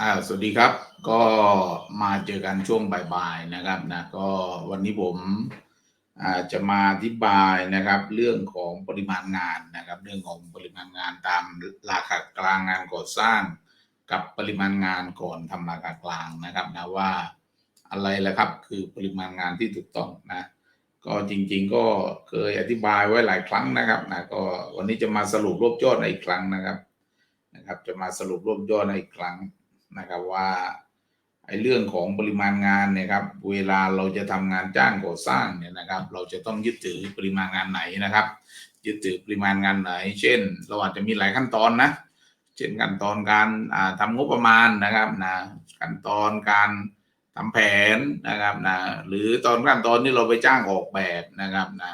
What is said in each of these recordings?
อ่าสวัสดีครับ ก็มาเจอกันช่วงบ่ายๆนะครับนะก็วันนี้ผมอ่าจะมาอธิบายนะครับ เรื่องของปริมาณงานนะครับ เรื่องของปริมาณงานตามราคากลางงานก่อสร้าง กับปริมาณงานก่อนทำราคากลางนะครับนะว่าอะไรละครับคือปริมาณงานที่ถูกต้องนะก็จริง ๆ ก็เคยอธิบายไว้หลายครั้งนะครับนะก็วันนี้จะมาสรุปรวบยอดในอีกครั้งนะครับนะครับ จะมาสรุปรวบยอดในอีกครั้ง นะครับว่าไอ้เรื่องของปริมาณงานเนี่ยครับเวลาเราจะทำงานจ้างก่อสร้างเนี่ยนะครับ เราจะต้องยึดถือปริมาณงานไหนนะครับ ยึดถือปริมาณงานไหน เช่น เราอาจจะมีหลายขั้นตอนนะ เช่นขั้นตอนการอ่าทำงบประมาณนะครับนะขั้นตอนการทำแผนนะครับนะหรือตอนขั้นตอนที่เราไปจ้างออกแบบนะครับนะ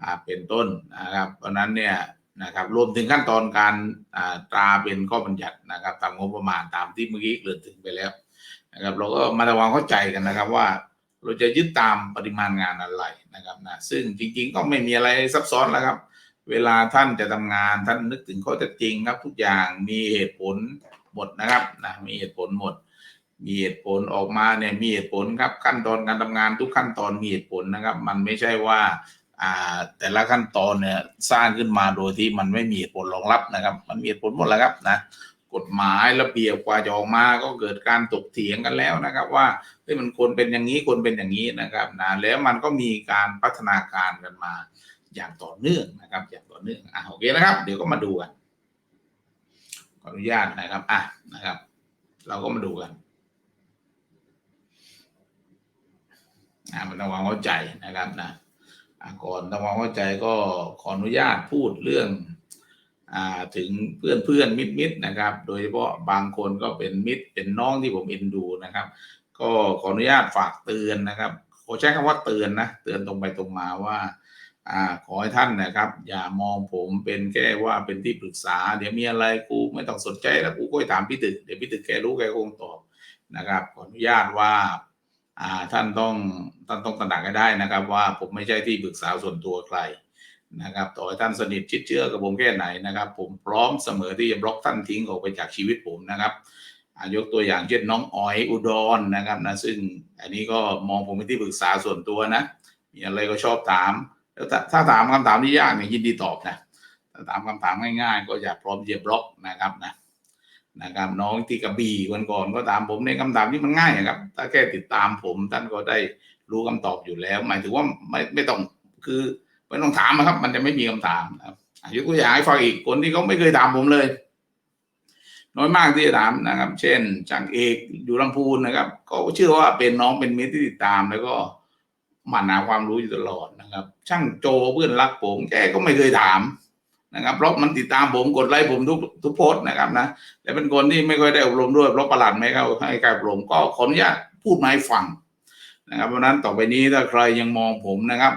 อ่าเป็นต้นนะครับเพราะนั้นเนี่ย นะครับรวมถึงขั้นตอนการตราเป็นข้อบัญญัตินะครับตามงบประมาณตามที่เมื่อกี้เกริ่นถึงไปแล้วนะครับเราก็มาทำความเข้าใจกันนะครับว่า เราจะยึดตามปริมาณงานอะไรนะครับนะซึ่งจริง ๆ ก็ไม่มีอะไรซับซ้อนแล้วครับ เวลาท่านจะทำงานท่านนึกถึงข้อเท็จจริงครับ ทุกอย่างมีเหตุผลหมดนะครับนะมีเหตุผลหมด มีเหตุผลออกมาเนี่ยมีเหตุผลครับขั้นตอนการทำงานทุกขั้นตอนมีเหตุผลนะครับ มันไม่ใช่ว่า แต่ละขั้นตอนเนี่ยสร้างขึ้นมาโดยที่มันไม่มีเหตุผลรองรับนะครับ มันมีเหตุผลหมดแล้วครับนะกฎหมายระเบียบกว่าจะออกมาก็เกิดการตกเถียงกันแล้วนะครับ ว่าเฮ้ยมันควรเป็นอย่างนี้ควรเป็นอย่างนี้นะครับนะแล้วมันก็มีการพัฒนาการกันมา อย่างต่อเนื่องนะครับ อย่างต่อเนื่องอะโอเคนะครับ เดี๋ยวก็มาดูกันขออนุญาตนะครับอะนะครับ เราก็มาดูกันอะมันต้องวามเข้าใจนะครับนะ ก่อนทำความเข้าใจก็ขออนุญาตพูดเรื่องอถึงเพื่อนเพื่อนมิตรมิตรนะครับ โดยเฉพาะบางคนก็เป็นมิตรเป็นน้องที่ผมเอ็นดูนะครับ ก็ขออนุญาตฝากเตือนนะครับขอใช้คำว่าเตือนนะเตือนตรงไปตรงมาว่าอ่าขอให้ท่านนะครับ อย่ามองผมเป็นแค่ว่าเป็นที่ปรึกษา เดี๋ยวมีอะไรกูไม่ต้องสนใจแล้วกูก็ไปถามพี่ตึกเดี๋ยวพี่ตึกแกรู้แกคงตอบนะครับขออนุญาตว่า ท่านต้องท่านต้องตระหนักให้ได้นะครับ ว่าผมไม่ใช่ที่ปรึกษาส่วนตัวใครนะครับต่อให้ท่านสนิทชิดเชื่อกับผมแค่ไหนนะครับ ผมพร้อมเสมอที่จะบล็อกท่านทิ้งออกไปจากชีวิตผมนะครับยกตัวอย่างเช่นน้องอ๋อยอุดรนะครับนะซึ่งอันนี้ก็มองผมเป็นที่ปรึกษาส่วนตัวนะมีอะไรก็ชอบถามแล้วถ้าถามคำถามที่ยากเนี่ยยินดีตอบนะถ้าถามคำถามง่ายๆ ก็อย่าพร้อมจะบล็อกนะครับนะ นะครับ น้องที่กระบี่วันก่อนก็ถามผมในคำถามที่มันง่ายนะครับ ถ้าแค่ติดตามผมท่านก็ได้รู้คำตอบอยู่แล้ว หมายถึงว่าไม่ไม่ต้องคือไม่ต้องถามนะครับ มันจะไม่มีคำถามนะครับอะยกตัวอย่างให้ฟังอีกคนที่เขาไม่เคยถามผมเลย น้อยมากที่จะถามนะครับ เช่นจังเอกอยู่ลำพูนนะครับ ก็เชื่อว่าเป็นน้องเป็นมิตรที่ติดตามแล้วก็หมั่นหาความรู้อยู่ตลอดนะครับ ช่างโจเพื่อนรักผมแกก็ไม่เคยถาม นะครับเพราะมันติดตามผมกดไลค์ผมทุกทุกโพสต์นะครับนะแต่เป็นคนที่ไม่ค่อยได้อบรมด้วยเพราะประหลัดไม่เข้าให้การอบรมก็ขออนุญาตพูดมาให้ฟังนะครับเพราะนั้นต่อไปนี้ถ้าใครยังมองผมนะครับ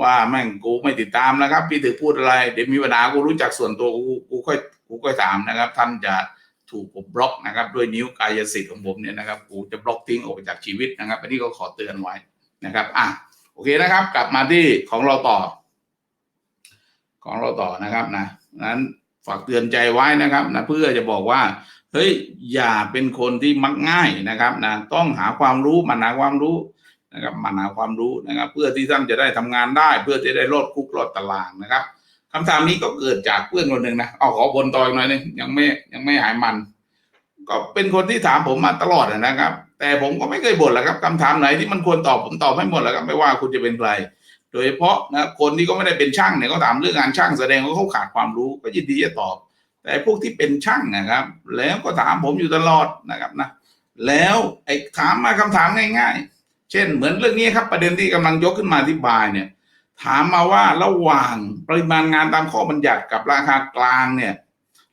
ว่าแม่งกูไม่ติดตามนะครับ พี่ถึกพูดอะไร เดี๋ยวมีปัญหากูรู้จักส่วนตัวกูกูค่อยกูค่อยถามนะครับ ท่านจะถูกผมบล็อกนะครับ ด้วยนิ้วกายสิทธิ์ของผมเนี่ยนะครับกูจะบล็อกทิ้งออกไปจากชีวิตนะครับอันนี้ก็ขอเตือนไว้นะครับ อะโอเคนะครับ กลับมาที่ของเราต่อ ของเราต่อนะครับนะนั้นฝากเตือนใจไว้นะครับนะเพื่อจะบอกว่าเฮ้ยอย่าเป็นคนที่มักง่ายนะครับนะต้องหาความรู้มันหาความรู้นะครับมันหาความรู้นะครับ เพื่อที่ท่านจะได้ทำงานได้ เพื่อจะได้รอดคุกรอดตารางนะครับคำถามนี้ก็เกิดจากเพื่อนคนหนึ่งนะเอาขอบนตออีกหน่อยหนึงยังไม่ยังไม่หายมัน ก็เป็นคนที่ถามผมมาตลอดนะครับ แต่ผมก็ไม่เคยบ่นแหละครับคำถามไหนที่มันควรตอบผมตอบให้หมดแล้วครับไม่ว่าคุณจะเป็นใคร โดยเฉพาะนะคนที่ก็ไม่ได้เป็นช่างเนี่ยเขาถามเรื่องงานช่างแสดงว่าเขาขาดความรู้ก็ยินดีจะตอบ แต่พวกที่เป็นช่างนะครับ แล้วก็ถามผมอยู่ตลอดนะครับนะแล้วไอ้ถามมาคำถามง่าย ๆ เช่น เหมือนเรื่องนี้ครับประเด็นที่กำลังยกขึ้นมาอธิบายเนี่ยถามมาว่าระหว่างปริมาณงานตามข้อบัญญัติกับราคากลางเนี่ย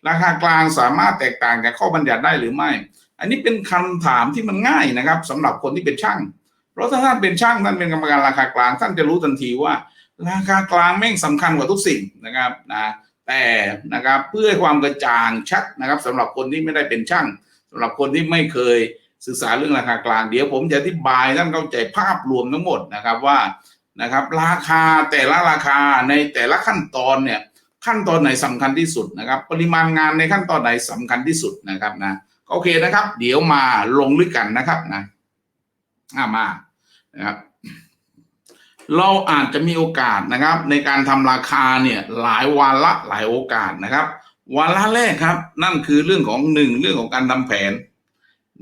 ราคากลางสามารถแตกต่างจากข้อบัญญัติได้หรือไม่ อันนี้เป็นคำถามที่มันง่ายนะครับสำหรับคนที่เป็นช่าง เพราะถ้าท่านเป็นช่างท่านเป็นกรรมการราคากลางท่านจะรู้ทันทีว่า ราคากลางแม่งสำคัญกว่าทุกสิ่งนะครับนะแต่นะครับเพื่อความกระจ่างชัดนะครับสำหรับคนที่ไม่ได้เป็นช่างสำหรับคนที่ไม่เคยศึกษาเรื่องราคากลางเดี๋ยวผมจะอธิบายท่านเข้าใจภาพรวมทั้งหมดนะครับว่านะครับราคาแต่ละราคาในแต่ละขั้นตอนเนี่ยขั้นตอนไหนสำคัญที่สุดนะครับ ปริมาณงานในขั้นตอนไหนสำคัญที่สุดนะครับนะโอเคนะครับ เดี๋ยวมาลงลึกกันนะครับนะอ่ามา นะครับเราอาจจะมีโอกาสนะครับ ในการทำราคาเนี่ยหลายวาระหลายโอกาสนะครับวาระแรกครับ นั่นคือเรื่องของหนึ่งเรื่องของการทำแผน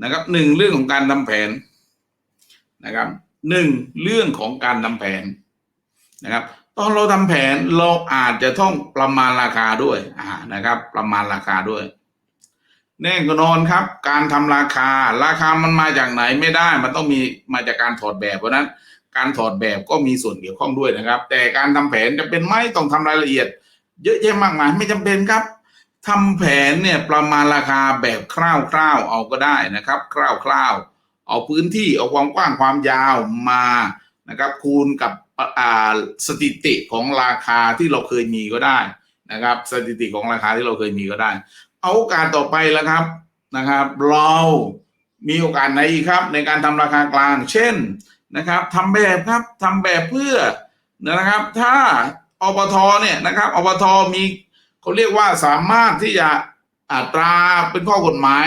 นะครับหนึ่งเรื่องของการทำแผนนะครับหนึ่งเรื่องของการทำแผนนะครับ ตอนเราทำแผนเราอาจจะต้องประมาณราคาด้วยอ่านะครับ ประมาณราคาด้วย แน่นอนครับ การทำราคา ราคามันมาจากไหนไม่ได้ มันต้องมีมาจากการถอดแบบเพราะนั้นการถอดแบบก็มีส่วนเกี่ยวข้องด้วยนะครับ แต่การทำแผนจะเป็นไหมต้องทำรายละเอียด เยอะแยะมากมายไม่จำเป็นครับทำแผนเนี่ยประมาณราคาแบบคร่าวๆเอาก็ได้นะครับ คร่าวๆ เอาพื้นที่เอาความกว้างความยาวมานะครับ คูณกับอ่าสถิติของราคาที่เราเคยมีก็ได้นะครับ สถิติของราคาที่เราเคยมีก็ได้ เอาโอกาสต่อไปแล้วครับนะครับ เรามีโอกาสไหนอีกครับ ในการทำราคากลาง เช่นนะครับทำแบบครับทำแบบเพื่อนะครับ ถ้าอบทเนี่ยนะครับอบทมีเขาเรียกว่าสามารถที่จะอัตราเป็นข้อกฎหมาย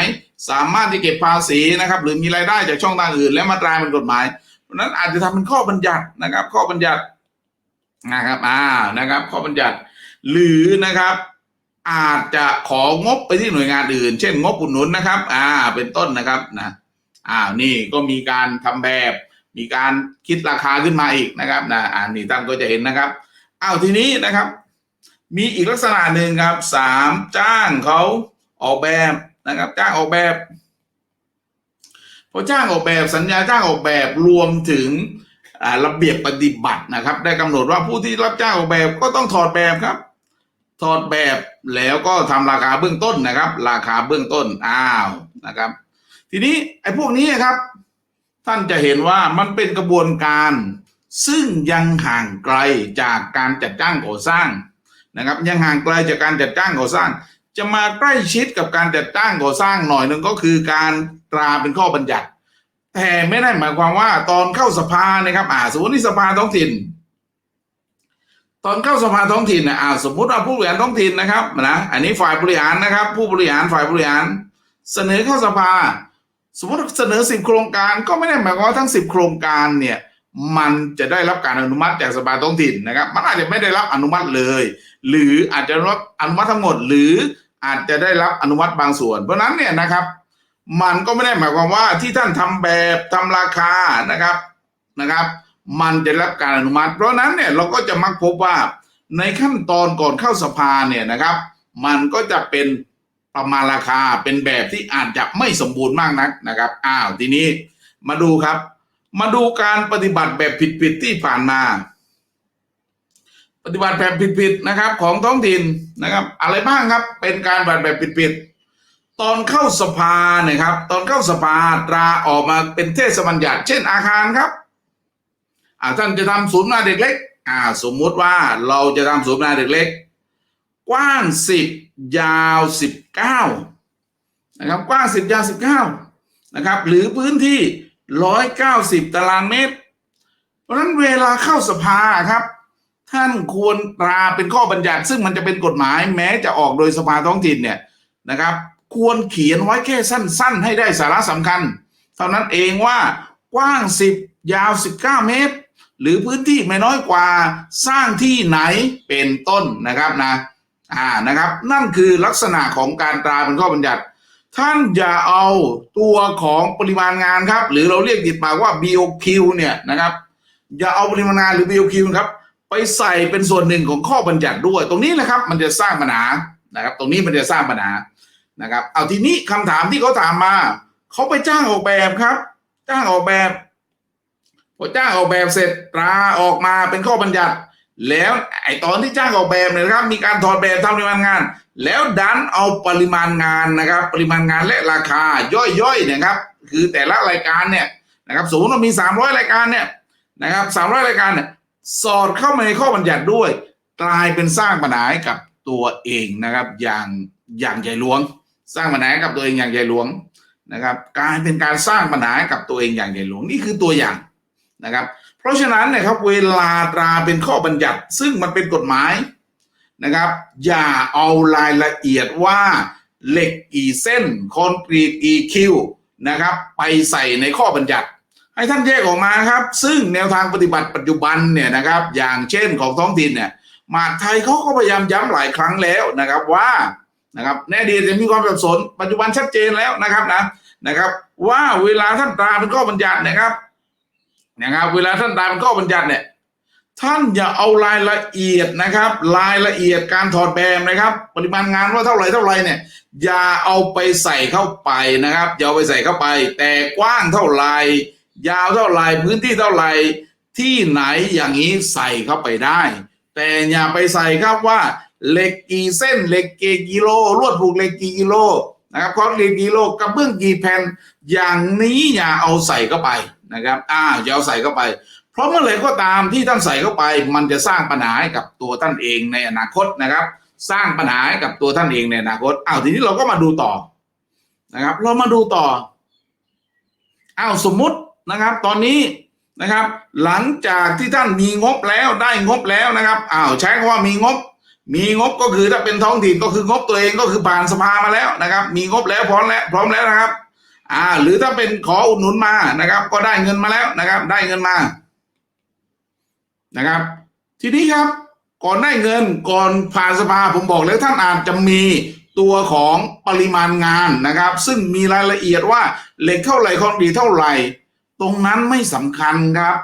สามารถที่เก็บภาษีนะครับ หรือมีรายได้จากช่องทางอื่น และมาตราเป็นกฎหมายเพราะฉะนั้นอาจจะทำเป็นข้อบัญญัตินะครับ ข้อบัญญัตินะครับอ่านะครับ ข้อบัญญัติหรือนะครับ อาจจะของบไปที่หน่วยงานอื่น เช่นงบอุดหนุนนะครับ อ่า เป็นต้นนะครับนะอ่านี่ก็มีการทำแบบ มีการคิดราคาขึ้นมาอีกนะครับนะอ่านี่ท่านก็จะเห็นนะครับอ้าวทีนี้นะครับ มีอีกลักษณะหนึ่งครับสามจ้างเขาออกแบบนะครับ จ้างออกแบบพอจ้างออกแบบสัญญาจ้างออกแบบรวมถึงอ่าระเบียบปฏิบัตินะครับ ได้กำหนดว่าผู้ที่รับจ้างออกแบบก็ต้องถอดแบบครับ ถอดแบบแล้วก็ทำราคาเบื้องต้นนะครับ ราคาเบื้องต้นอ้าวนะครับ ทีนี้ไอ้พวกนี้ครับ ท่านจะเห็นว่ามันเป็นกระบวนการ ซึ่งยังห่างไกลจากการจัดจ้างก่อสร้างนะครับ ยังห่างไกลจากการจัดจ้างก่อสร้าง จะมาใกล้ชิดกับการจัดจ้างก่อสร้างหน่อยหนึ่งก็คือการตราเป็นข้อบัญญัติแต่ไม่ได้หมายความว่าตอนเข้าสภานะครับอ่าสมมติที่สภาท้องถิ่น ตอนเข้าสภาท้องถิ่นนะอ่าสมมุติว่าผู้บริหารท้องถิ่นนะครับนะอันนี้ฝ่ายบริหารนะครับ ผู้บริหารฝ่ายบริหาร เสนอเข้าสภา สมมติเสนอสิบโครงการก็ไม่ได้หมายความว่าทั้งสิบโครงการเนี่ยมันจะได้รับการอนุมัติจากสภาท้องถิ่นนะครับ มันอาจจะไม่ได้รับอนุมัติเลย หรืออาจจะรับอนุมัติทั้งหมด หรืออาจจะได้รับอนุมัติบางส่วน เพราะฉะนั้นเนี่ยนะครับ มันก็ไม่ได้หมายความว่าที่ท่านทำแบบทำราคานะครับนะครับ มันจะรับการอนุมัติ เพราะนั้นเนี่ยเราก็จะมักพบว่าในขั้นตอนก่อนเข้าสภาเนี่ยนะครับ มันก็จะเป็นประมาณราคาเป็นแบบที่อาจจะไม่สมบูรณ์มากนักนะครับอ้าวทีนี้มาดูครับ มาดูการปฏิบัติแบบผิดๆที่ผ่านมา ปฏิบัติแบบผิดๆนะครับของท้องถิ่นนะครับ อะไรบ้างครับเป็นการปฏิบัติแบบผิดๆตอนเข้าสภาเนี่ยครับ ตอนเข้าสภาตราออกมาเป็นเทศบัญญัติ เช่นอาคารครับ ท่านจะทำศูนย์นาเด็กเล็กอ่าสมมุติว่าเราจะทำศูนย์นาเด็กเล็ก กว้างสิบยาวสิบเก้านะครับกว้างสิบยาวสิบเก้านะครับหรือพื้นที่ร้อยเก้าสิบตารางเมตร เพราะฉะนั้นเวลาเข้าสภาครับ ท่านควรตราเป็นข้อบัญญัติ ซึ่งมันจะเป็นกฎหมายแม้จะออกโดยสภาท้องถิ่นเนี่ยนะครับ ควรเขียนไว้แค่สั้น ๆ ให้ได้สาระสำคัญ เท่านั้นเองว่ากว้างสิบยาวสิบเก้าเมตร หรือพื้นที่ไม่น้อยกว่าสร้างที่ไหนเป็นต้นนะครับนะอ่านะครับ นั่นคือลักษณะของการตราเป็นข้อบัญญัติ ท่านอย่าเอาตัวของปริมาณงานครับ หรือเราเรียกติดปากว่า BOQ เนี่ยนะครับ อย่าเอาปริมาณงานหรือ BOQ ครับไปใส่เป็นส่วนหนึ่งของข้อบัญญัติด้วย ตรงนี้แหละครับ มันจะสร้างปัญหานะครับ ตรงนี้มันจะสร้างปัญหานะครับ เอาทีนี้คำถามที่เขาถามมาเขาไปจ้างออกแบบครับ จ้างออกแบบ พอจ้างออกแบบเสร็จตราออกมาเป็นข้อบัญญัติ แล้วไอตอนที่จ้างออกแบบเนี่ยนะครับ มีการถอดแบบทำปริมาณงาน แล้วดันเอาปริมาณงานนะครับ ปริมาณงานและราคาย่อยๆนี่ยครับ คือแต่ละรายการเนี่ยนะครับสมมติว่ามี 300 รายการเนี่ยนะครับ300 รายการเนี่ยสอดเข้ามาในข้อบัญญัติด้วย กลายเป็นสร้างปัญหาให้กับตัวเองนะครับ อย่างอย่างใหญ่หลวง สร้างปัญหาให้กับตัวเองอย่างใหญ่หลวงนะครับกลายเป็นการสร้างปัญหาให้กับตัวเองอย่างใหญ่หลวงนี่คือตัวอย่าง นะครับ เพราะฉะนั้นเนะครับเวลาตราเป็นข้อบัญญัติ ซึ่งมันเป็นกฎหมายนะครับ อย่าเอารายละเอียดว่าเหล็กกี่เส้นคอนกรีตกี่คิวนะครับ ไปใส่ในข้อบัญญัติ ให้ท่านแยกออกมาครับ ซึ่งแนวทางปฏิบัติปัจจุบันเนี่ยนะครับ อย่างเช่นของท้องถิ่นเนี่ยมหาไทยเขาก็พยายามย้ำหลายครั้งแล้วนะครับว่านะครับแน่ดีจะมีความสับสนปัจจุบันชัดเจนแล้วนะครับนะนะครับ ว่าเวลาท่านตราเป็นข้อบัญญัตินะครับ นะครับ เวลาท่านตาเป็นข้อบัญญัติเนี่ย ท่านอย่าเอารายละเอียดนะครับ รายละเอียดการถอดแบบนะครับ ปริมาณงานว่าเท่าไหร่เท่าไหร่เนี่ย อย่าเอาไปใส่เข้าไปนะครับอย่าเอาไปใส่เข้าไป แต่กว้างเท่าไหร่ยาวเท่าไหร่พื้นที่เท่าไหร่ที่ไหนอย่างนี้ใส่เข้าไปได้ แต่อย่าไปใส่ครับว่าเหล็กกี่เส้นเหล็กกี่กิโลลวดผูกเหล็กกี่กิโล นะครับคอนกรีกี่กิโลกระเบื้องกี่แผ่นอย่างนี้อย่าเอาใส่เข้าไปนะครับอ่าอย่าเอาใส่เข้าไป เพราะเมื่อไหร่ก็ตามที่ท่านใส่เข้าไป มันจะสร้างปัญหาให้กับตัวท่านเองในอนาคตนะครับ สร้างปัญหาให้กับตัวท่านเองในอนาคตอ้าวทีนี้เราก็มาดูต่อนะครับ เรามาดูต่ออ้าวสมมุตินะครับ ตอนนี้นะครับ หลังจากที่ท่านมีงบแล้วได้งบแล้วนะครับอ้าวใช้คำว่ามีงบ มีงบก็คือถ้าเป็นท้องถิ่นก็คืองบตัวเองก็คือผ่านสภามาแล้วนะครับ มีงบแล้วพร้อมแล้วพร้อมแล้วนะครับ อ่า หรือถ้าเป็นขออุดหนุนมานะครับ ก็ได้เงินมาแล้วนะครับ ได้เงินมานะครับ ทีนี้ครับ ก่อนได้เงินก่อนผ่านสภาผมบอกแล้วท่านอาจจะมีตัวของปริมาณงานนะครับ ซึ่งมีรายละเอียดว่าเหล็กเท่าไหร่คอนกรีตเท่าไหร่ ตรงนั้นไม่สำคัญครับ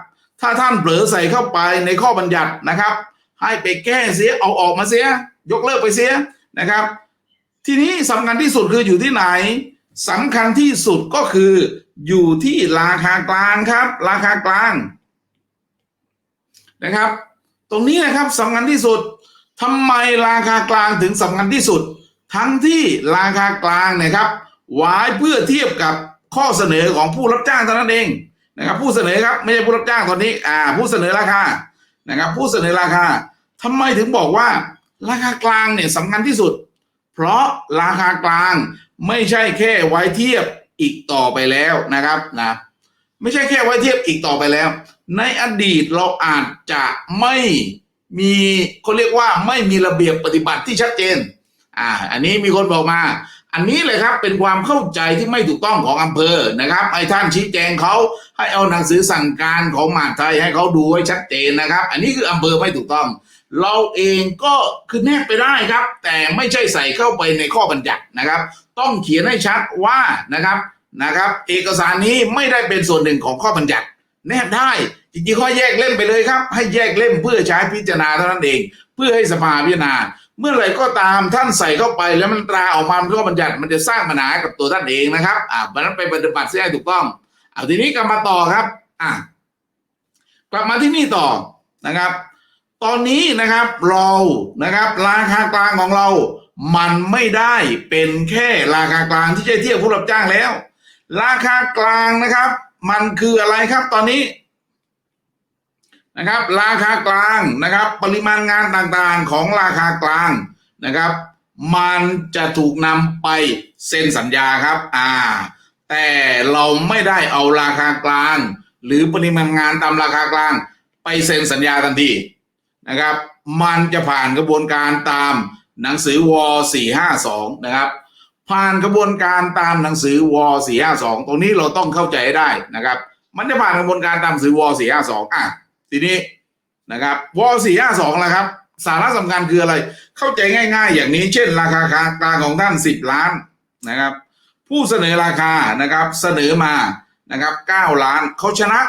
ถ้าท่านเผลอใส่เข้าไปในข้อบัญญัตินะครับ ให้ไปแก้เสียเอาออกมาเสีย ยกเลิกไปเสียนะครับ ทีนี้สำคัญที่สุดคืออยู่ที่ไหนสำคัญที่สุดก็คืออยู่ที่ราคากลางครับ ราคากลางนะครับ ตรงนี้นะครับสำคัญที่สุดทำไมราคากลางถึงสำคัญที่สุด ทั้งที่ราคากลางนะครับไว้เพื่อเทียบกับข้อเสนอของผู้รับจ้างเท่านั้นเองนะครับ ผู้เสนอครับไม่ใช่ผู้รับจ้างตอนนี้อ่าผู้เสนอราคา นะครับผู้เสนอราคาทำไมถึงบอกว่า ราคากลางเนี่ยสำคัญที่สุด เพราะราคากลางไม่ใช่แค่ไว้เทียบอีกต่อไปแล้วนะครับนะไม่ใช่แค่ไว้เทียบอีกต่อไปแล้ว ในอดีตเราอาจจะไม่มีเขาเรียกว่าไม่มีระเบียบปฏิบัติที่ชัดเจนอ่าอันนี้มีคนบอกมา อันนี้เลยครับเป็นความเข้าใจที่ไม่ถูกต้องของอำเภอนะครับให้ท่านชี้แจงเขาให้เอาหนังสือสั่งการของมหาดไทยให้เขาดูให้ชัดเจนนะครับ อันนี้คืออำเภอไม่ถูกต้อง เราเองก็คือแนบไปได้ครับ แต่ไม่ใช่ใส่เข้าไปในข้อบัญญัตินะครับ ต้องเขียนให้ชัดว่านะครับนะครับ เอกสารนี้ไม่ได้เป็นส่วนหนึ่งของข้อบัญญัติ แนบได้จริงๆข้อแยกเล่มไปเลยครับ ให้แยกเล่มเพื่อใช้พิจารณาเท่านั้นเอง เพื่อให้สภาพิจารณา เมื่อไหร่ก็ตามท่านใส่เข้าไปแล้วมันตราออกมาเป็นข้อบัญญัติมันจะสร้างปัญหากับตัวท่านเองนะครับอ่าเพราะฉะนั้นไปปฏิบัติเสียให้ถูกต้องเอาทีนี้กลับมาต่อครับอะกลับมาที่นี่ต่อนะครับ ตอนนี้นะครับเรานะครับราคากลางของเรา มันไม่ได้เป็นแค่ราคากลางที่จะเทียบผู้รับจ้างแล้ว ราคากลางนะครับ มันคืออะไรครับตอนนี้ นะครับ ราคากลางนะครับ ปริมาณงานต่างๆของราคากลางนะครับ มันจะถูกนำไปเซ็นสัญญาครับอ่าแต่เราไม่ได้เอาราคากลาง หรือปริมาณงานตามราคากลาง ไปเซ็นสัญญาทันทีนะครับ มันจะผ่านกระบวนการตามหนังสือว452นะครับผ่านกระบวนการตามหนังสือว452ตรงนี้เราต้องเข้าใจให้ได้นะครับ มันจะผ่านกระบวนการตามหนังสือว452อะ ทีนี้นะครับว452แล้วครับ สาระสำคัญคืออะไร เข้าใจง่าย ๆ อย่างนี้เช่น ราคากลางของท่าน10ล้านนะครับ ผู้เสนอราคานะครับเสนอมานะครับ9ล้านเขาชนะ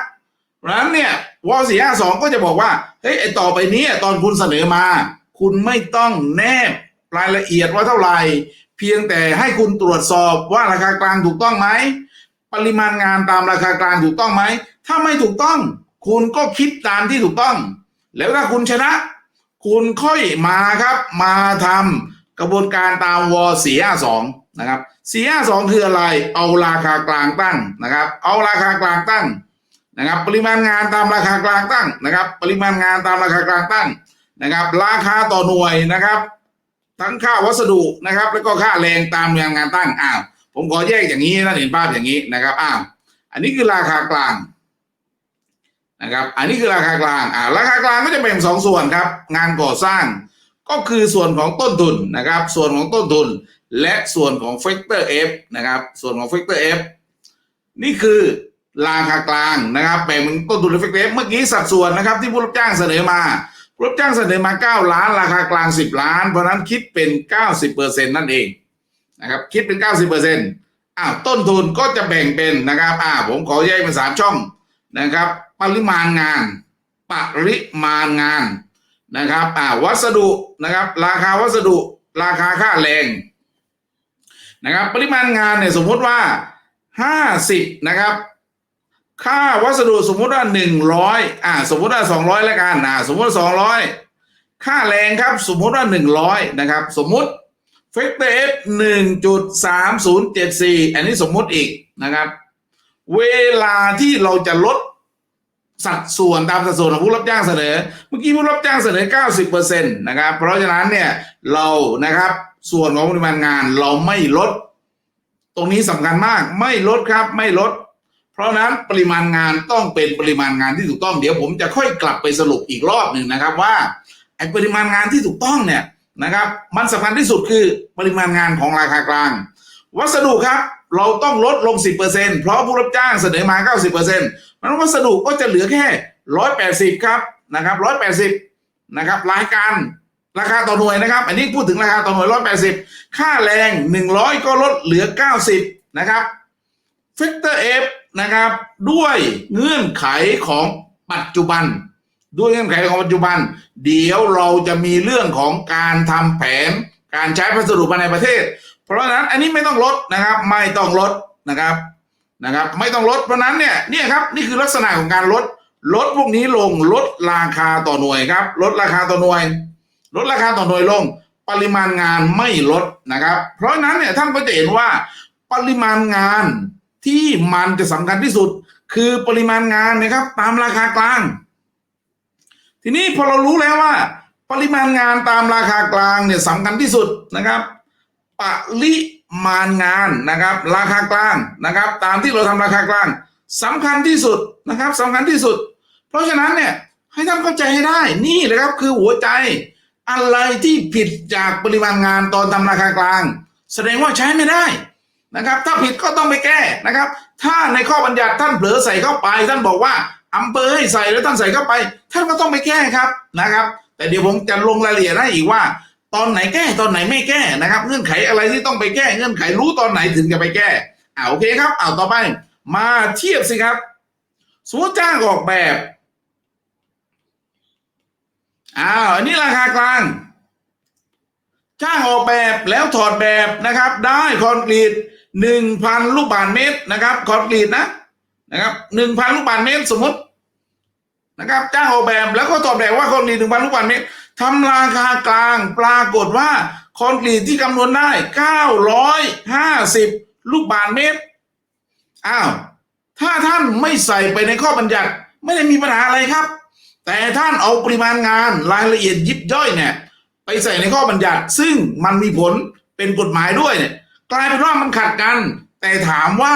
เพราะนั้นเนี่ยวอสี่ห้าสองก็จะบอกว่าเฮ้ยไอต่อไปนี้ตอนคุณเสนอมา คุณไม่ต้องแนบรายละเอียดว่าเท่าไหร่เพียงแต่ให้คุณตรวจสอบว่าราคากลางถูกต้องไหม ปริมาณงานตามราคากลางถูกต้องไหม ถ้าไม่ถูกต้อง คุณก็คิดตามที่ถูกต้อง แล้วถ้าคุณชนะ คุณค่อยมาครับ มาทำกระบวนการตามวสี่ห้าสองนะครับสี่ห้าสองคืออะไร เอาราคากลางตั้งนะครับ เอาราคากลางตั้งนะครับ ปริมาณงานตามราคากลางตั้งนะครับ ปริมาณงานตามราคากลางตั้งนะครับ ราคาต่อหน่วยนะครับ ทั้งค่าวัสดุนะครับ แล้วก็ค่าแรงตามงานตั้งอ้าวผมขอแยกอย่างนี้นะเห็นภาพอย่างนี้นะครับอ้าวอันนี้คือราคากลาง นะครับ อันนี้คือราคากลางอ่าราคากลางก็จะแบ่งสองส่วนครับ งานก่อสร้างก็คือส่วนของต้นทุนนะครับ ส่วนของต้นทุน และส่วนของ Factor F นะครับ ส่วนของ Factor F นี่คือราคากลางนะครับแบ่งเป็นต้นทุนและ Factor F เเมื่อกี้สัดส่วนนะครับ ที่ผู้รับจ้างเสนอมาผู้รับจ้างเสนอมา 9 ล้าน ราคากลาง 10 ล้าน เพราะนั้นคิดเป็น 90%นั่นเองนะครับคิดเป็น 90%อ้าวต้นทุนก็จะแบ่งเป็นนะครับอ่าผมขอแยกเป็นสามช่องนะครับ ปริมาณงาน ปริมาณงานนะครับอ่าวัสดุนะครับ ราคาวัสดุราคาค่าแรงนะครับ ปริมาณงานเนี่ยสมมุติว่าห้าสิบนะครับ ค่าวัสดุสมมุติว่าหนึ่งร้อยอ่าสมมุติว่าสองร้อยแล้วกันอ่าสมมุติสองร้อยค่าแรงครับสมมุติว่าหนึ่งร้อยนะครับ สมมุติเฟกเตอร์เอฟหนึ่งจุดสามศูนย์เจ็ดสี่อันนี้สมมุติอีกนะครับ เวลาที่เราจะลด สัดส่วนตามสัดส่วนของผู้รับจ้างเสนอ เมื่อกี้ผู้รับจ้างเสนอ 90%นะครับ เพราะฉะนั้นเนี่ยเรานะครับส่วนของปริมาณงานเราไม่ลด ตรงนี้สำคัญมากไม่ลดครับไม่ลด เพราะฉะนั้นปริมาณงานต้องเป็นปริมาณงานที่ถูกต้องเดี๋ยวผมจะค่อยกลับไปสรุปอีกรอบหนึ่งนะครับว่าไอ้ปริมาณงานที่ถูกต้องเนี่ยนะครับมันสำคัญที่สุดคือปริมาณงานของราคากลาง วัสดุครับ เราต้องลดลง 10%เพราะผู้รับจ้างเสนอมา 90% เพราะฉะนั้นวัสดุก็จะเหลือแค่180ครับนะครับ180นะครับรายการราคาต่อหน่วยนะครับ อันนี้พูดถึงราคาต่อหน่วย180ค่าแรง100ก็ลดเหลือ90นะครับ Factor F นะครับด้วยเงื่อนไขของปัจจุบัน ด้วยเงื่อนไขของปัจจุบัน เดี๋ยวเราจะมีเรื่องของการทำแผนการใช้วัสดุภายในประเทศ เพราะฉะนั้นอันนี้ไม่ต้องลดนะครับไม่ต้องลดนะครับ นะครับ ไม่ต้องลดเพราะนั้นเนี่ยเนี่ยครับนี่คือลักษณะของการลดลดพวกนี้ลงลดราคาต่อหน่วยครับ ลดราคาต่อหน่วย ลดราคาต่อหน่วยลง ปริมาณงานไม่ลดนะครับ เพราะฉะนั้นเนี่ยท่านก็จะเห็นว่า ปริมาณงานที่มันจะสำคัญที่สุด คือปริมาณงานนะครับ ตามราคากลาง ทีนี้พอเรารู้แล้วว่า ปริมาณงานตามราคากลางเนี่ยสำคัญที่สุดนะครับปริ มาณงานนะครับ ราคากลางนะครับ ตามที่เราทำราคากลางสำคัญที่สุดนะครับสำคัญที่สุด เพราะฉะนั้นเนี่ยให้ท่านเข้าใจให้ได้นี่แหละครับคือหัวใจอะไรที่ผิดจากปริมาณงานตอนทำราคากลาง แสดงว่าใช้ไม่ได้นะครับ ถ้าผิดก็ต้องไปแก้นะครับ ถ้าในข้อบัญญัติท่านเผลอใส่เข้าไป ท่านบอกว่าอำเภอให้ใส่แล้วท่านใส่เข้าไป ท่านก็ต้องไปแก้ครับนะครับ แต่เดี๋ยวผมจะลงรายละเอียดให้อีกว่า ตอนไหนแก้ตอนไหนไม่แก้นะครับ เงื่อนไขอะไรที่ต้องไปแก้เงื่อนไขรู้ตอนไหนถึงจะไปแก้อ่าโอเคครับเอาต่อไป มาเทียบสิครับสมมติจ้างออกแบบอ้าวอันนี้ราคากลาง จ้างออกแบบแล้วถอดแบบนะครับ ได้คอนกรีตหนึ่งพันลูกบาศก์เมตรนะครับคอนกรีตนะนะครับหนึ่งพันลูกบาศก์เมตรสมมตินะครับ จ้างออกแบบแล้วก็ถอดแบบว่าคอนกรีตหนึ่งพันลูกบาศก์เมตร ทำราคากลางปรากฏว่าคอนกรีตที่คำนวณได้เก้าร้อยห้าสิบลูกบาศก์เมตร อ้าว ถ้าท่านไม่ใส่ไปในข้อบัญญัติไม่ได้มีปัญหาอะไรครับ แต่ท่านเอาปริมาณงานรายละเอียดยิบย่อยเนี่ย ไปใส่ในข้อบัญญัติ ซึ่งมันมีผลเป็นกฎหมายด้วยเนี่ยกลายเป็นว่ามันขัดกัน แต่ถามว่า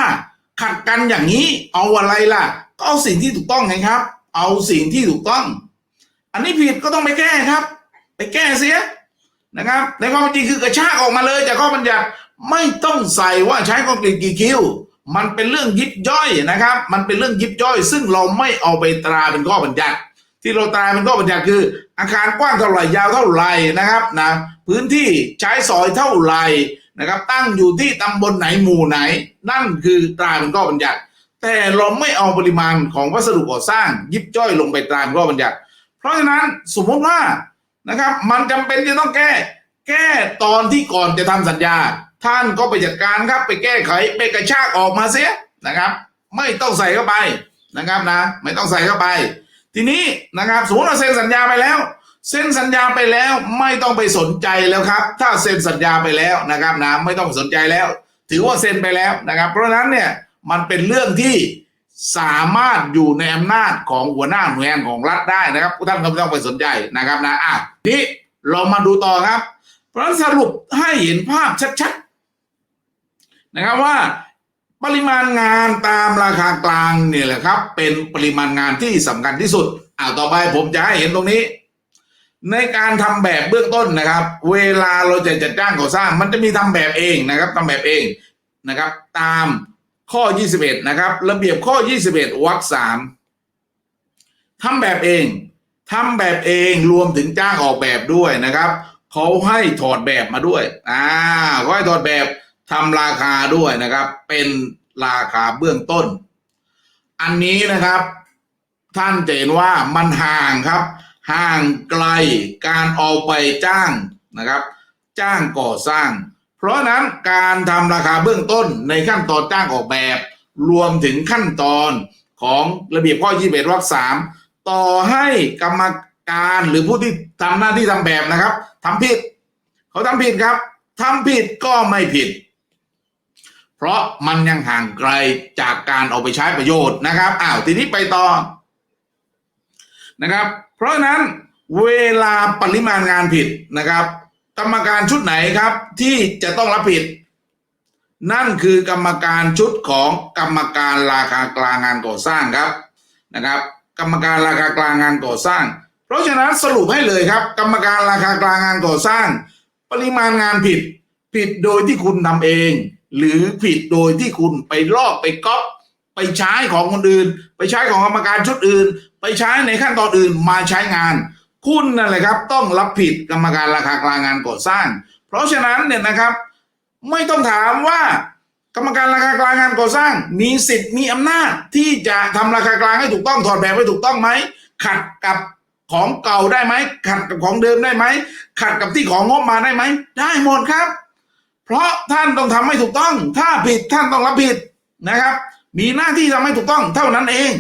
ขัดกันอย่างนี้เอาอะไรล่ะ ก็เอาสิ่งที่ถูกต้องไงครับ เอาสิ่งที่ถูกต้อง อันนี้ผิดก็ต้องไปแก้ครับ ไปแก้เสียนะครับในความจริงคือกระชากออกมาเลยจากข้อบัญญัติไม่ต้องใส่ว่าใช้คอนกรีตกี่คิวมันเป็นเรื่องยิบย่อยนะครับ มันเป็นเรื่องยิบย่อย ซึ่งเราไม่เอาไปตราเป็นข้อบัญญัติ ที่เราตราเป็นข้อบัญญัติคือ อาคารกว้างเท่าไหร่ยาวเท่าไหร่นะครับนะพื้นที่ใช้สอยเท่าไหร่นะครับ ตั้งอยู่ที่ตำบลไหนหมู่ไหน นั่นคือตราเป็นข้อบัญญัติ แต่เราไม่เอาปริมาณของวัสดุก่อสร้างยิบย่อยลงไปตราเป็นข้อบัญญัติ เพราะฉะนั้นสมมติว่านะครับ มันจำเป็นจะต้องแก้ แก้ตอนที่ก่อนจะทำสัญญา ท่านก็ไปจัดการครับไปแก้ไขไปกระชากออกมาเสียนะครับ ไม่ต้องใส่เข้าไปนะครับนะ ไม่ต้องใส่เข้าไป ทีนี้นะครับสมมติเราเซ็นสัญญาไปแล้วเซ็นสัญญาไปแล้วไม่ต้องไปสนใจแล้วครับ ถ้าเซ็นสัญญาไปแล้วนะครับนะไม่ต้องสนใจแล้ว ถือว่าเซ็นไปแล้วนะครับ เพราะฉะนั้นเนี่ยมันเป็นเรื่องที่ สามารถอยู่ในอำนาจของหัวหน้าหน่วยงานของรัฐได้นะครับท่านก็ไม่ต้องไปสนใจนะครับนะอะนี้เรามาดูต่อครับ เพราะสรุปให้เห็นภาพชัดๆนะครับว่าปริมาณงานตามราคากลางเนี่ยแหละครับ เป็นปริมาณงานที่สำคัญที่สุดอ่าต่อไปผมจะให้เห็นตรงนี้ ในการทำแบบเบื้องต้นนะครับ เวลาเราจะจัดจ้างก่อสร้าง มันจะมีทำแบบเองนะครับทำแบบเองนะครับ ตาม ข้อ 21 นะครับ ระเบียบข้อ 21วรรคสามทำแบบเองทำแบบเองรวมถึงจ้างออกแบบด้วยนะครับเขาให้ถอดแบบมาด้วยอ่าเขาให้ถอดแบบทำราคาด้วยนะครับ เป็นราคาเบื้องต้น อันนี้นะครับ ท่านจะเห็นว่ามันห่างครับ ห่างไกลการเอาไปจ้างนะครับ จ้างก่อสร้าง เพราะนั้นการทำราคาเบื้องต้นในขั้นตอนจ้างออกแบบ รวมถึงขั้นตอนของระเบียบข้อ 21วรรคสามต่อให้กรรมการหรือผู้ที่ทำหน้าที่ทำแบบนะครับทำผิด เขาทำผิดครับทำผิดก็ไม่ผิด เพราะมันยังห่างไกลจากการเอาไปใช้ประโยชน์นะครับอ้าวทีนี้ไปต่อนะครับ เพราะนั้นเวลาปริมาณงานผิดนะครับ กรรมการชุดไหนครับที่จะต้องรับผิด นั่นคือกรรมการชุดของกรรมการราคากลางงานก่อสร้างครับนะครับ กรรมการราคากลางงานก่อสร้าง เพราะฉะนั้นสรุปให้เลยครับ กรรมการราคากลางงานก่อสร้าง ปริมาณงานผิดผิดโดยที่คุณทำเอง หรือผิดโดยที่คุณไปลอกไปก๊อปไปใช้ของคนอื่น ไปใช้ของกรรมการชุดอื่น ไปใช้ในขั้นตอนอื่นมาใช้งาน คุณนั่นแหละครับต้องรับผิดกรรมการราคากลางงานก่อสร้าง เพราะฉะนั้นเนี่ยนะครับ ไม่ต้องถามว่ากรรมการราคากลางงานก่อสร้าง มีสิทธิ์มีอำนาจที่จะทำราคากลางให้ถูกต้องถอดแบบให้ถูกต้องไหมขัดกับของเก่าได้ไหมขัดกับของเดิมได้ไหมขัดกับที่ของงบมาได้ไหมได้หมดครับ เพราะท่านต้องทำให้ถูกต้อง ถ้าผิดท่านต้องรับผิดนะครับ มีหน้าที่ทำให้ถูกต้องเท่านั้นเอง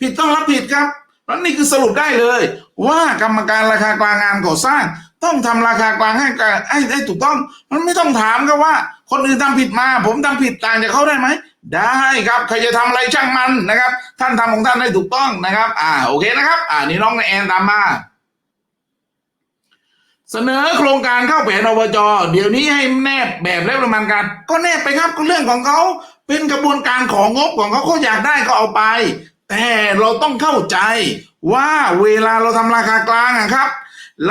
ผิดต้องรับผิดครับ เพราะนี่คือสรุปได้เลย ว่ากรรมการราคากลางงานก่อสร้าง ต้องทำราคากลางให้กับให้ให้ถูกต้อง มันไม่ต้องถามครับว่า คนอื่นทำผิดมา ผมทำผิดต่างจากเขาได้ไหมได้ครับใครจะทำอะไรช่างมันนะครับ ท่านทำของท่านได้ถูกต้องนะครับ อ่าโอเคนะครับ อ่านี่น้องแอนตามมาเสนอโครงการเข้าแผนอบจเดี๋ยวนี้ให้แนบแบบและประมาณการ ก็แนบไปครับก็เรื่องของเขาเป็นกระบวนการของงบของเขาเขาอยากได้ก็เอาไป แต่เราต้องเข้าใจว่าเวลาเราทำราคากลางอะครับ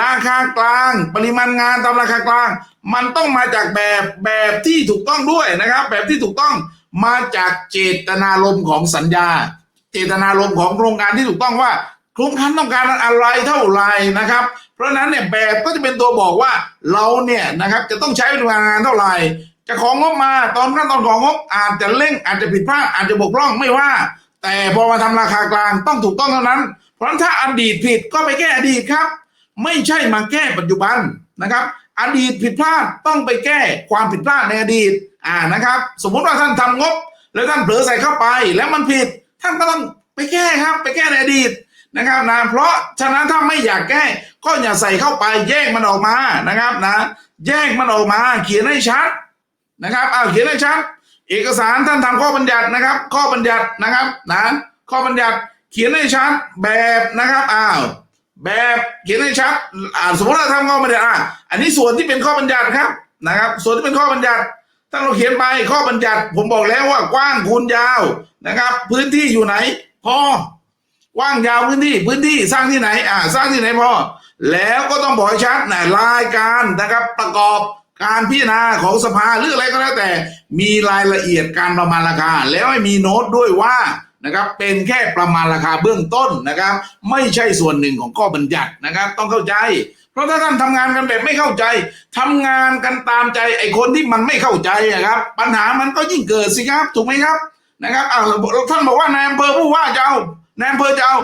ราคากลางปริมาณงานตามราคากลาง มันต้องมาจากแบบแบบที่ถูกต้องด้วยนะครับ แบบที่ถูกต้องมาจากเจตนารมณ์ของสัญญา เจตนารมณ์ของโครงการที่ถูกต้องว่าโครงการต้องการอะไรเท่าไหร่นะครับ เพราะฉะนั้นเนี่ยแบบก็จะเป็นตัวบอกว่าเราเนี่ยนะครับจะต้องใช้ปริมาณงานเท่าไหร่จะของงบมาตอนขั้นตอนของงบอาจจะเร่งอาจจะผิดพลาดอาจจะบกพร่องไม่ว่า แต่พอมาทำราคากลางต้องถูกต้องเท่านั้น เพราะถ้าอดีตผิดก็ไปแก้อดีตครับ ไม่ใช่มาแก้ปัจจุบันนะครับ อดีตผิดพลาดต้องไปแก้ความผิดพลาดในอดีตอ่านะครับ สมมุติว่าท่านทำงบ แล้วท่านเผลอใส่เข้าไปแล้วมันผิด ท่านก็ต้องไปแก้ครับ ไปแก้ในอดีตนะครับนะเพราะฉะนั้นถ้าไม่อยากแก้ก็อย่าใส่เข้าไปแยกมันออกมานะครับนะ แยกมันออกมา เขียนให้ชัดนะครับเอาเขียนให้ชัด เอกสารท่านทำข้อบัญญัตินะครับ ข้อบัญญัตินะครับนะข้อบัญญัติเขียนให้ชัดแบบนะครับอ้าวแบบเขียนให้ชัดอ่าสมมติเราทำข้อบัญญัติอะอันนี้ส่วนที่เป็นข้อบัญญัติครับนะครับ ส่วนที่เป็นข้อบัญญัติถ้าเราเขียนไปข้อบัญญัติ ผมบอกแล้วว่ากว้างคูณยาวนะครับ พื้นที่อยู่ไหนพอกว้างยาวพื้นที่พื้นที่สร้างที่ไหนอ่าสร้างที่ไหนพอแล้วก็ต้องบอกให้ชัดนะรายการนะครับประกอบ การพิจารณาของสภาหรืออะไรก็แล้วแต่ มีรายละเอียดการประมาณราคา แล้วให้มีโน้ตด้วยว่านะครับเป็นแค่ประมาณราคาเบื้องต้นนะครับ ไม่ใช่ส่วนหนึ่งของข้อบัญญัตินะครับ ต้องเข้าใจ เพราะถ้าท่านทำงานกันแบบไม่เข้าใจทำงานกันตามใจไอ้คนที่มันไม่เข้าใจอะครับ ปัญหามันก็ยิ่งเกิดสิครับถูกไหมครับนะครับอ่าท่านบอกว่านายอำเภอผู้ว่าจะเอานายอำเภอจะเอา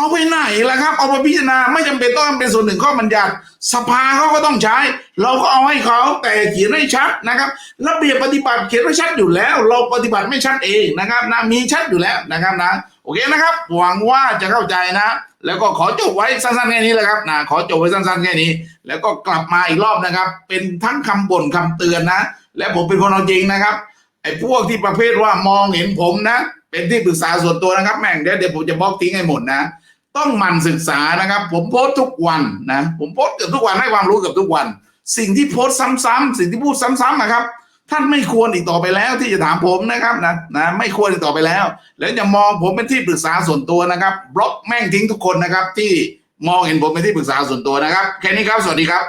เอาไปไหนล่ะครับ เอาไปพิจารณาไม่จำเป็นต้องเป็นส่วนหนึ่งข้อบัญญัติสภาเขาก็ต้องใช้ เราก็เอาให้เขาแต่เขียนให้ชัดนะครับระเบียบปฏิบัติเขียนไว้ชัดอยู่แล้ว เราปฏิบัติไม่ชัดเองนะครับนะมีชัดอยู่แล้วนะครับนะโอเคนะครับ หวังว่าจะเข้าใจนะ แล้วก็ขอจบไว้สั้นๆแค่นี้แหละครับนะขอจบไว้สั้นๆแค่นี้ แล้วก็กลับมาอีกรอบนะครับ เป็นทั้งคำบ่นคำเตือนนะ และผมเป็นคนเอาจริงนะครับไอ้พวกที่ประเภทว่ามองเห็นผมนะ เป็นที่ปรึกษาส่วนตัวนะครับแม่งเดี๋ยวเดี๋ยวผมจะบล็อกทิ้งให้หมดนะ ต้องมันศึกษานะครับ ผมโพสต์ทุกวันนะผมโพสต์เกือบทุกวันให้ความรู้เกือบทุกวัน สิ่งที่โพสต์ซ้ำๆสิ่งที่พูดซ้ำๆนะครับ ท่านไม่ควรอีกต่อไปแล้วที่จะถามผมนะครับนะนะไม่ควรอีกต่อไปแล้ว แล้วจะมองผมเป็นที่ปรึกษาส่วนตัวนะครับบล็อกแม่งทิ้งทุกคนนะครับ ที่มองเห็นผมเป็นที่ปรึกษาส่วนตัวนะครับแค่นี้ครับสวัสดีครับ